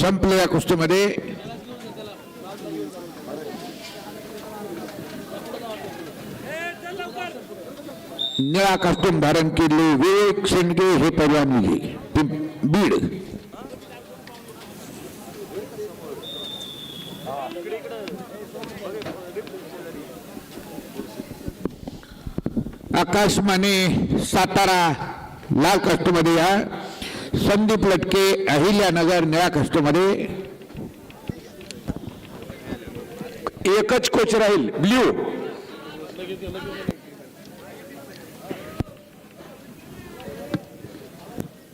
संपलेल्या कुस्तीमध्ये. निळा कॉस्ट्युम धारण केले विवेक शेंडगे हे पैलवान विजयी बीड. आकाश माने सातारा लाल कष्टमध्ये या. संदीप लटके अहिल्यानगर निळ्या कष्टमध्ये. एकच कोच राहील ब्ल्यू.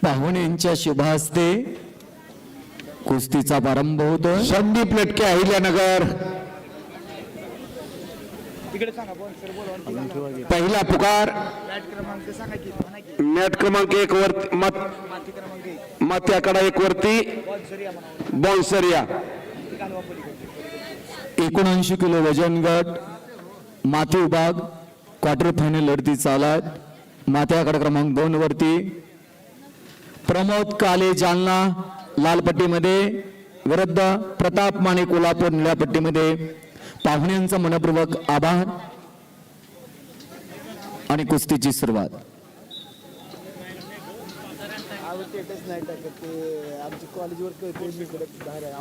पाहुण्यांच्या शुभहस्ते कुस्तीचा प्रारंभ होतोय. संदीप लटके अहिल्यानगर पहिला पुकार. मॅट क्रमांक एक वरती मत मात्याकडा एक. वरती. बॉन्सरिया एकोणऐंशी किलो वजन गट माती विभाग क्वार्टर फायनल लढती चालत माथ्याकडे क्रमांक दोन वरती. प्रमोद काले जालना लाल पट्टीमध्ये विरुद्ध प्रताप माने कोल्हापूर निळ्या पट्टीमध्ये. पाहुण्यांचा मनपूर्वक आभार. आणि कुस्तीची सुरुवात. आवडतेच नाही ते आमच्या कॉलेजवर बाहेर आहे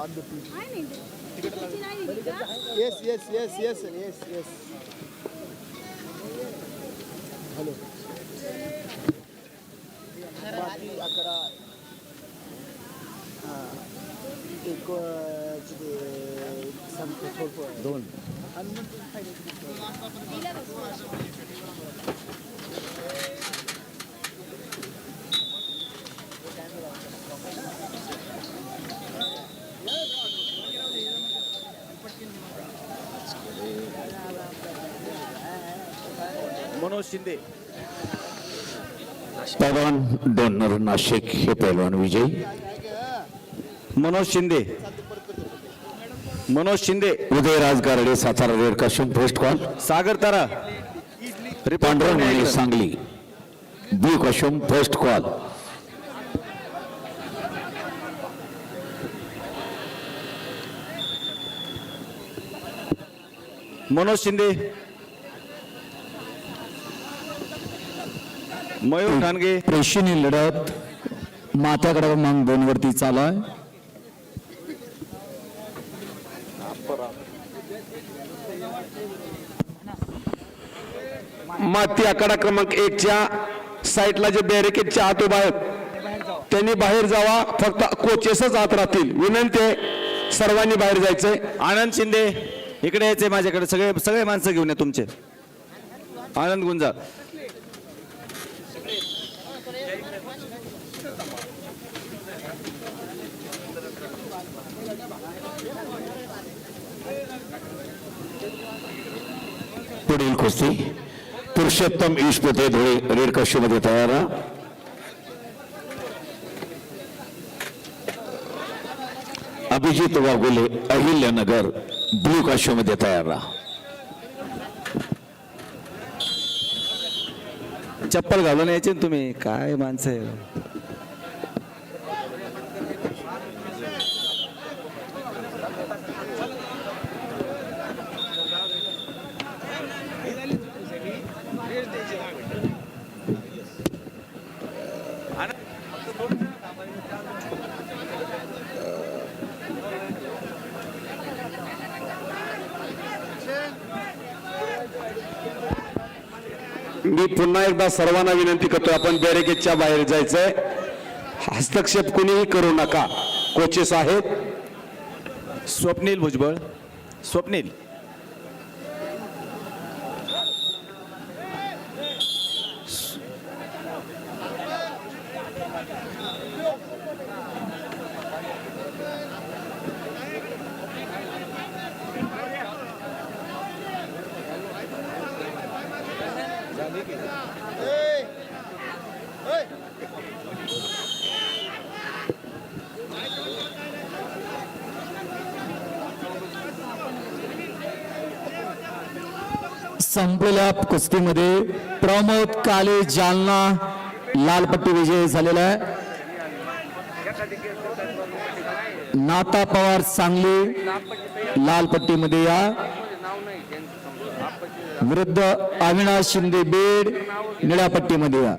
yes yes yes yes yes yes hello अकरा दोन आणि मग final. मनोज शिंदे पैलवान डोनर नाशिक हे पैलवान विजयी Manoj Shinde Manoj Shinde Udayraj Garde Satara red costume first call Sagar Tara Pandharvane Sangli blue costume first call Manoj Shinde Mayur Thanage. प्रेक्षणीय लढत. माथ्याकडे क्रमांक दोन वरती चालू आहे माती आकडा क्रमांक एकच्या साईडला जे बॅरिकेडच्या आत उभा आहेत त्यांनी बाहेर जावा फक्त कोचेसच आत राहतील. विनंती आहे सर्वांनी बाहेर जायचंय. आनंद शिंदे इकडे यायचंय माझ्याकडे. सगळे सगळे माणसं घेऊन या तुमचे. आनंद गुंजा पुढील कुस्ती. पुरुषोत्तम ईशपते धुळे रेड कॉस्ट्युममध्ये तयार अभिजित वाघोले अहिल्यानगर ब्ल्यू कॉस्ट्युममध्ये तयार राहा चप्पल घालून यायचे तुम्ही. काय माणसं आहे. मी पुन्हा एकदा सर्वांना विनंती करतो आपण बॅरिकेडच्या बाहेर जायचंय. हस्तक्षेप कुणीही करू नका. कोचेस आहेत स्वप्नील भुजबळ. स्वप्नील. संपलेल्या कुस्तीमध्ये प्रमोद काले जालना लाल पट्टी विजयी नाता पवार सांगली लाल पट्टीमध्ये या. विरुद्ध अविनाश शिंदे बीड निळ्या पट्टीमध्ये या.